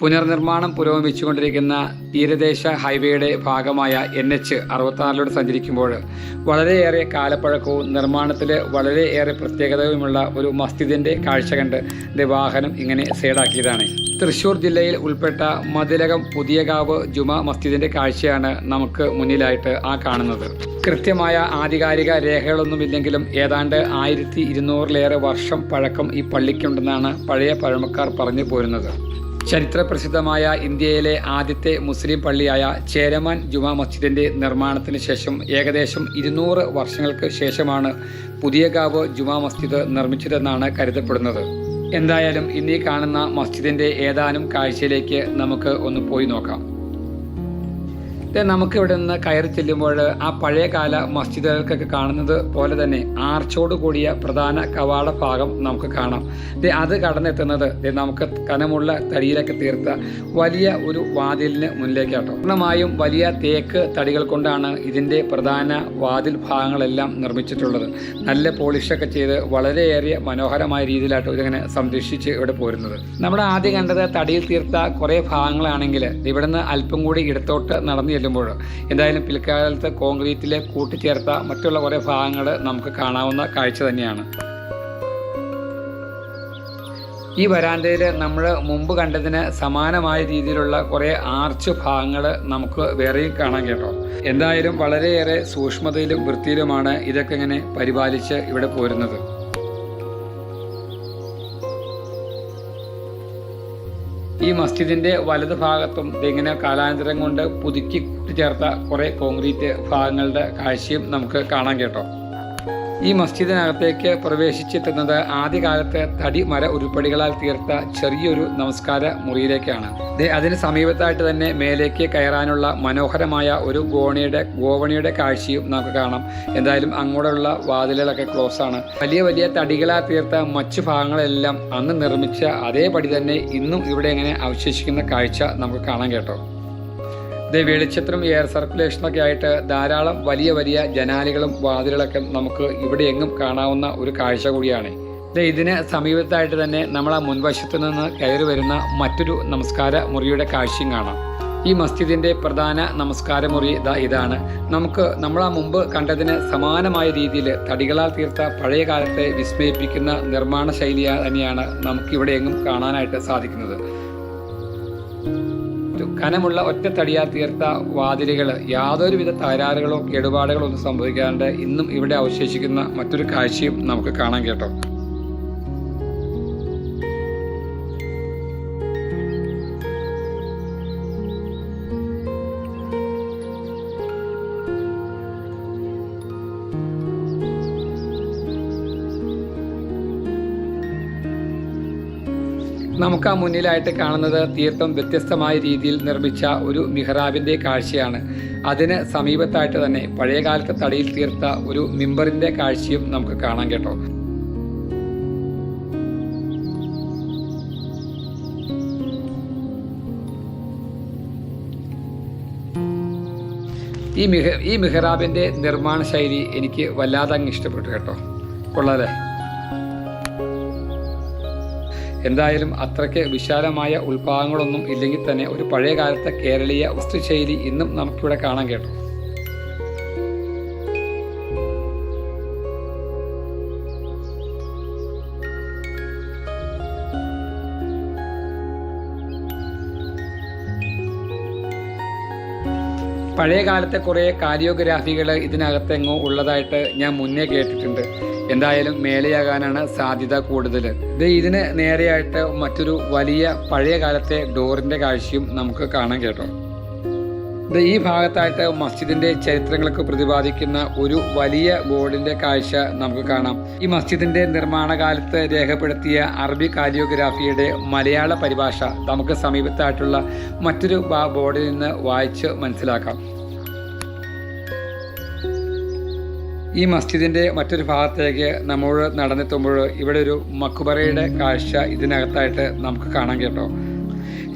പുനർനിർമ്മാണം പുരോഗമിച്ചുകൊണ്ടിരിക്കുന്ന തീരദേശ ഹൈവേയുടെ ഭാഗമായ എൻ എച്ച് അറുപത്താറിലൂടെ സഞ്ചരിക്കുമ്പോൾ വളരെയേറെ കാലപ്പഴക്കവും നിർമ്മാണത്തിൽ വളരെയേറെ പ്രത്യേകതയുമുള്ള ഒരു മസ്ജിദിന്റെ കാഴ്ച കണ്ട് വാഹനം ഇങ്ങനെ സൈഡാക്കിയതാണ്. തൃശ്ശൂർ ജില്ലയിൽ ഉൾപ്പെട്ട മതിലകം പുതിയകാവ് ജുമാ മസ്ജിദിന്റെ കാഴ്ചയാണ് നമുക്ക് മുന്നിലായിട്ട് ആ കാണുന്നത്. കൃത്യമായ ആധികാരിക രേഖകളൊന്നുമില്ലെങ്കിലും ഏതാണ്ട് ആയിരത്തി ഇരുന്നൂറിലേറെ വർഷം പഴക്കം ഈ പള്ളിക്കുണ്ടെന്നാണ് പഴയ പഴമക്കാർ പറഞ്ഞു പോരുന്നത്. ചരിത്രപ്രസിദ്ധമായ ഇന്ത്യയിലെ ആദ്യത്തെ മുസ്ലിം പള്ളിയായ ചേരമാൻ ജുമാ മസ്ജിദിന്റെ നിർമ്മാണത്തിന് ശേഷം ഏകദേശം ഇരുന്നൂറ് വർഷങ്ങൾക്ക് ശേഷമാണ് പുതിയ പുതിയകാവ് ജുമാ മസ്ജിദ് നിർമ്മിച്ചതെന്നാണ് കരുതപ്പെടുന്നത്. എന്തായാലും ഇന്നീ കാണുന്ന മസ്ജിദിന്റെ ഏതാനും കാഴ്ചയിലേക്ക് നമുക്ക് ഒന്ന് പോയി നോക്കാം. നമുക്ക് ഇവിടെ നിന്ന് കയറി ചെല്ലുമ്പോൾ ആ പഴയകാല മസ്ജിദുകൾക്കൊക്കെ കാണുന്നത് പോലെ തന്നെ ആർച്ചോട് കൂടിയ പ്രധാന കവാട ഭാഗം നമുക്ക് കാണാം. അത് കടന്നെത്തുന്നത് നമുക്ക് കനമുള്ള തടിയിലൊക്കെ തീർത്ത വലിയ ഒരു വാതിലിന് മുന്നിലേക്കാട്ടോ. പൂർണമായും വലിയ തേക്ക് തടികൾ കൊണ്ടാണ് ഇതിന്റെ പ്രധാന വാതിൽ ഭാഗങ്ങളെല്ലാം നിർമ്മിച്ചിട്ടുള്ളത്. നല്ല പോളിഷൊക്കെ ചെയ്ത് വളരെയേറെ മനോഹരമായ രീതിയിലാട്ടോ ഇതിങ്ങനെ സംരക്ഷിച്ച് ഇവിടെ പോരുന്നത്. നമ്മുടെ ആദ്യം കണ്ടത് തടിയിൽ തീർത്ത കുറേ ഭാഗങ്ങളാണെങ്കിൽ ഇവിടുന്ന് അല്പം കൂടി ഇടത്തോട്ട് നടന്നു ചെല്ലുമ്പോൾ എന്തായാലും പിൽക്കാലത്ത് കോൺക്രീറ്റിൽ കൂട്ടിച്ചേർത്ത മറ്റുള്ള കുറേ ഭാഗങ്ങൾ നമുക്ക് കാണാവുന്ന കാഴ്ച തന്നെയാണ്. ഈ വരാന്തയിൽ നമ്മൾ മുമ്പ് കണ്ടതിന് സമാനമായ രീതിയിലുള്ള കുറേ ആർച്ച് ഭാഗങ്ങൾ നമുക്ക് വേറെയും കാണാൻ കേട്ടോ. എന്തായാലും വളരെയേറെ സൂക്ഷ്മതയിലും വൃത്തിയിലുമാണ് ഇതൊക്കെ ഇങ്ങനെ പരിപാലിച്ച് ഇവിടെ പോരുന്നത്. ഈ മസ്ജിദിന്റെ വലത് ഭാഗത്തും ഇതിങ്ങനെ കാലാന്തരം കൊണ്ട് പുതുക്കി കൂട്ടിച്ചേർത്ത കുറേ കോൺക്രീറ്റ് ഭാഗങ്ങളുടെ കാഴ്ചയും നമുക്ക് കാണാൻ കേട്ടോ. ഈ മസ്ജിദിനകത്തേക്ക് പ്രവേശിച്ചെത്തുന്നത് ആദ്യകാലത്ത് തടി മര ഉരുപ്പടികളാൽ തീർത്ത ചെറിയൊരു നമസ്കാര മുറിയിലേക്കാണ്. അതിന് സമീപത്തായിട്ട് തന്നെ മേലേക്ക് കയറാനുള്ള മനോഹരമായ ഒരു ഗോണിയുടെ ഗോവണിയുടെ കാഴ്ചയും നമുക്ക് കാണാം. എന്തായാലും അങ്ങോട്ടുള്ള വാതിലുകളൊക്കെ ക്ലോസ് ആണ്. വലിയ വലിയ തടികളാൽ തീർത്ത മറ്റു ഭാഗങ്ങളെല്ലാം അന്ന് നിർമ്മിച്ച അതേപടി തന്നെ ഇന്നും ഇവിടെ ഇങ്ങനെ അവശേഷിക്കുന്ന കാഴ്ച നമുക്ക് കാണാൻ കേട്ടോ. ഇത് വെളിച്ചത്തിനും എയർ സർക്കുലേഷനൊക്കെ ആയിട്ട് ധാരാളം വലിയ വലിയ ജനാലികളും വാതിലുകളൊക്കെ നമുക്ക് ഇവിടെ എങ്ങും കാണാവുന്ന ഒരു കാഴ്ച കൂടിയാണ്. ഇത് ഇതിന് സമീപത്തായിട്ട് തന്നെ നമ്മൾ ആ മുൻവശത്ത് നിന്ന് കയറി വരുന്ന മറ്റൊരു നമസ്കാര മുറിയുടെ കാഴ്ചയും കാണാം. ഈ മസ്ജിദിന്റെ പ്രധാന നമസ്കാര മുറി ഇതാ ഇതാണ്. നമുക്ക് നമ്മൾ ആ മുമ്പ് കണ്ടതിന് സമാനമായ രീതിയിൽ തടികളാൽ തീർത്ത പഴയ കാലത്തെ വിസ്മയിപ്പിക്കുന്ന നിർമ്മാണ ശൈലി തന്നെയാണ് നമുക്കിവിടെ എങ്ങും കാണാനായിട്ട് സാധിക്കുന്നത്. കനമുള്ള ഒറ്റത്തടിയാൽ തീർത്ത വാതിലുകൾ യാതൊരുവിധ തകരാറുകളോ കേടുപാടുകളോ ഒന്നും സംഭവിക്കാണ്ട് ഇന്നും ഇവിടെ അവശേഷിക്കുന്ന മറ്റൊരു കാഴ്ചയും നമുക്ക് കാണാൻ കേട്ടോ. നമുക്ക് ആ മുന്നിലായിട്ട് കാണുന്നത് തീർത്ഥം വ്യത്യസ്തമായ രീതിയിൽ നിർമ്മിച്ച ഒരു മിഹ്റാബിന്റെ കാഴ്ചയാണ്. അതിന് സമീപത്തായിട്ട് തന്നെ പഴയകാലത്തെ തടിയിൽ തീർത്ത ഒരു മിമ്പറിന്റെ കാഴ്ചയും നമുക്ക് കാണാൻ കേട്ടോ. ഈ മിഹ ഈ മിഹ്റാബിന്റെ നിർമ്മാണ ശൈലി എനിക്ക് വല്ലാതെ അങ്ങ് ഇഷ്ടപ്പെട്ടു കേട്ടോ. കൊള്ളാലേ? എന്തായാലും അത്രയ്ക്ക് വിശാലമായ ഉത്ഭാവങ്ങളൊന്നും ഇല്ലെങ്കിൽ തന്നെ ഒരു പഴയകാലത്തെ കേരളീയ വസ്തുശൈലി ഇന്നും നമുക്കിവിടെ കാണാൻ കേട്ടു. പഴയകാലത്തെ കുറേ കാരിയോഗ്രാഫികൾ ഇതിനകത്തെങ്ങോ ഉള്ളതായിട്ട് ഞാൻ മുന്നേ കേട്ടിട്ടുണ്ട്. എന്തായാലും മേലെയാകാനാണ് സാധ്യത കൂടുതൽ ഇത് ഇതിന് നേരെയായിട്ട് മറ്റൊരു വലിയ പഴയ കാലത്തെ ഡോറിന്റെ കാഴ്ചയും നമുക്ക് കാണാൻ കേട്ടോ. ഇത് ഈ ഭാഗത്തായിട്ട് മസ്ജിദിന്റെ ചരിത്രങ്ങൾക്ക് പ്രതിപാദിക്കുന്ന ഒരു വലിയ ബോർഡിന്റെ കാഴ്ച നമുക്ക് കാണാം. ഈ മസ്ജിദിന്റെ നിർമ്മാണ കാലത്ത് രേഖപ്പെടുത്തിയ അറബി കാലിയോഗ്രാഫിയുടെ മലയാള പരിഭാഷ നമുക്ക് സമീപത്തായിട്ടുള്ള മറ്റൊരു ബോർഡിൽ നിന്ന് വായിച്ച് മനസ്സിലാക്കാം. ഈ മസ്ജിദിന്റെ മറ്റൊരു ഭാഗത്തേക്ക് നമ്മൾ നടന്നെത്തുമ്പോൾ ഇവിടെ ഒരു മക്കുബറയുടെ കാഴ്ച ഇതിനകത്തായിട്ട് നമുക്ക് കാണാൻ കേട്ടോ.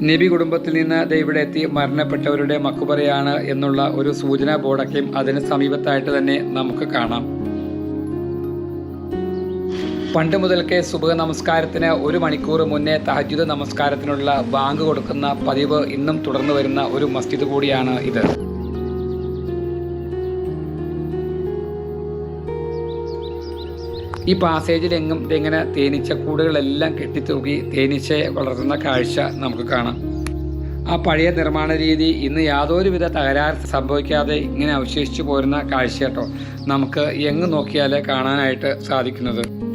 നബി കുടുംബത്തിൽ നിന്ന് ഇവിടെ എത്തി മരണപ്പെട്ടവരുടെ മക്കുബറയാണ് എന്നുള്ള ഒരു സൂചനാ ബോർഡൊക്കെയും അതിന് സമീപത്തായിട്ട് തന്നെ നമുക്ക് കാണാം. പണ്ട് മുതൽക്കേ സുബഹ നമസ്കാരത്തിന് ഒരു മണിക്കൂർ മുന്നേ തഹജുദ് നമസ്കാരത്തിനുള്ള ബാങ്ക് കൊടുക്കുന്ന പതിവ് ഇന്നും തുടർന്നു വരുന്ന ഒരു മസ്ജിദ് കൂടിയാണ് ഇത്. ഈ പാസേജിൽ എങ്ങും ഇതെങ്ങനെ ഇങ്ങനെ തേനീച്ചക്കൂടുകളെല്ലാം കെട്ടിത്തൂക്കി തേനീച്ചയെ വളർത്തുന്ന കാഴ്ച നമുക്ക് കാണാം. ആ പഴയ നിർമ്മാണ രീതി ഇന്ന് യാതൊരുവിധ തകരാർ സംഭവിക്കാതെ ഇങ്ങനെ അവശേഷിച്ചു പോരുന്ന കാഴ്ച കേട്ടോ നമുക്ക് എങ്ങ് നോക്കിയാലേ കാണാനായിട്ട് സാധിക്കുന്നത്.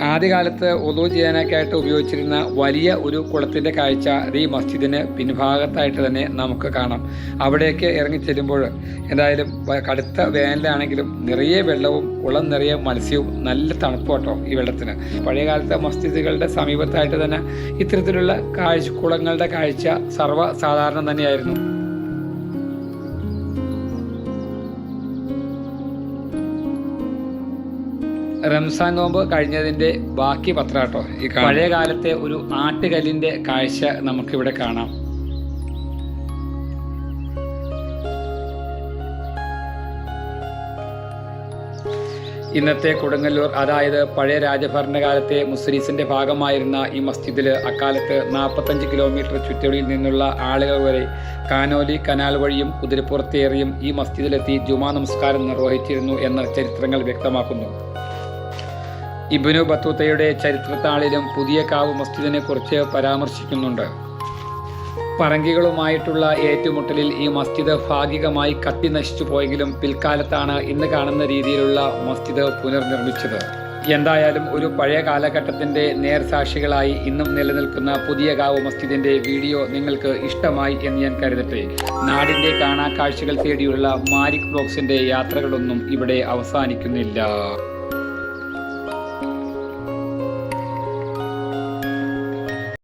ആദ്യകാലത്ത് ഒതു ചെയ്യാനൊക്കെ ആയിട്ട് ഉപയോഗിച്ചിരുന്ന വലിയ ഒരു കുളത്തിന്റെ കാഴ്ച ഈ മസ്ജിദിന് പിൻഭാഗത്തായിട്ട് തന്നെ നമുക്ക് കാണാം. അവിടെയൊക്കെ ഇറങ്ങി ചെല്ലുമ്പോൾ എന്തായാലും കടുത്ത വേനലാണെങ്കിലും നിറയെ വെള്ളവും കുളം നിറയെ മത്സ്യവും നല്ല തണുപ്പ് കേട്ടോ ഈ വെള്ളത്തിന്. പഴയകാലത്തെ മസ്ജിദുകളുടെ സമീപത്തായിട്ട് തന്നെ ഇത്തരത്തിലുള്ള കാഴ്ച കുളങ്ങളുടെ കാഴ്ച സർവസാധാരണം തന്നെയായിരുന്നു. റംസാൻ നോമ്പ് കഴിഞ്ഞതിന്റെ ബാക്കി പത്രാട്ടോ ഈ പഴയ കാലത്തെ ഒരു ആട്ടുകല്ലിന്റെ കാഴ്ച നമുക്കിവിടെ കാണാം. ഇന്നത്തെ കൊടുങ്ങല്ലൂർ അതായത് പഴയ രാജഭരണകാലത്തെ മുസ്ലിസിന്റെ ഭാഗമായിരുന്ന ഈ മസ്ജിദിൽ അക്കാലത്ത് നാൽപ്പത്തഞ്ച് കിലോമീറ്റർ ചുറ്റൊടിയിൽ നിന്നുള്ള ആളുകൾ വരെ കാനോലി കനാൽ വഴിയും കുതിരപ്പുറത്തേറിയും ഈ മസ്ജിദിലെത്തി ജുമാ നമസ്കാരം നിർവഹിച്ചിരുന്നു എന്ന ചരിത്രങ്ങൾ വ്യക്തമാക്കുന്നു. ഇബ്നു ബത്തൂത്തയുടെ ചരിത്രത്താളിലും പുതിയ കാവ് മസ്ജിദിനെ കുറിച്ച് പരാമർശിക്കുന്നുണ്ട്. പറങ്കികളുമായിട്ടുള്ള ഏറ്റുമുട്ടലിൽ ഈ മസ്ജിദ് ഭാഗികമായി കത്തി നശിച്ചു പോയെങ്കിലും പിൽക്കാലത്താണ് ഇന്ന് കാണുന്ന രീതിയിലുള്ള മസ്ജിദ് പുനർനിർമ്മിച്ചത്. എന്തായാലും ഒരു പഴയ കാലഘട്ടത്തിന്റെ നേർസാക്ഷികളായി ഇന്നും നിലനിൽക്കുന്ന പുതിയ കാവ് മസ്ജിദിന്റെ വീഡിയോ നിങ്ങൾക്ക് ഇഷ്ടമായി എന്ന് ഞാൻ കരുതട്ടെ. നാടിന്റെ കാണാ കാഴ്ചകൾ തേടിയുള്ള മാരിക് ബ്ലോക്സിന്റെ യാത്രകളൊന്നും ഇവിടെ അവസാനിക്കുന്നില്ല.